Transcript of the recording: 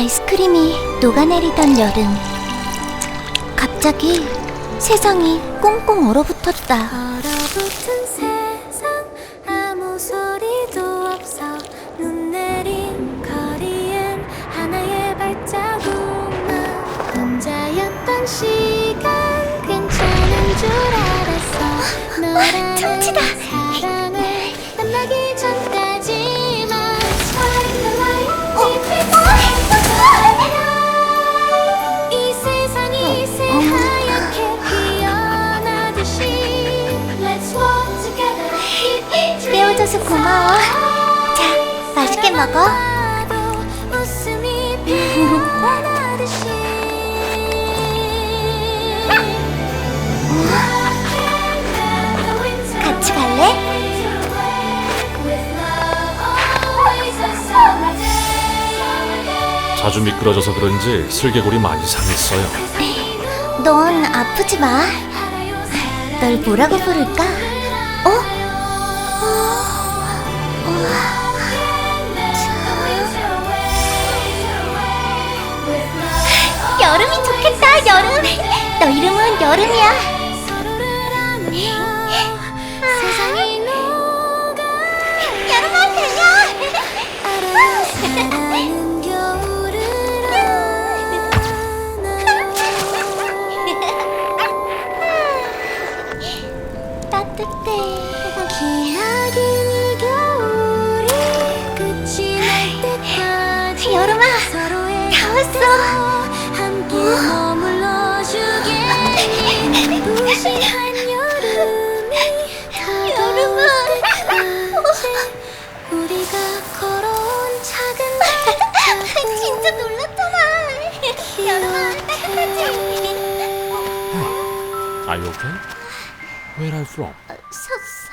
아이스크림이 녹아내리던 여름. 갑자기 세상이 꽁꽁 얼어붙었다. 얼어붙은 세상 아무 소리도 없어 눈 내린 거리엔 하나의 발자국만 혼자였던 시간 괜찮은 줄 알았어 너라는 참치다. 깨워줘서 고마워. 자, 맛있게 먹어. 같이 갈래? 자주 미끄러져서 그런지 슬개골이 많이 상했어요. 넌 아프지 마. 널 뭐라고 부를까? 어? 여름이 좋겠다, 여름. 너 이름은 여름이야. 세상이 따뜻해. 기나긴 이 겨울이 끝이 날 때까지 여름아, 서로의 다 왔어. 함께 머물러 주겠니 눈부신한 여름이 여름아. 우리가 걸어온 작은 진짜 놀랐잖아. 여름아, 따뜻하지? Are you okay? Where are you from? Uh, South,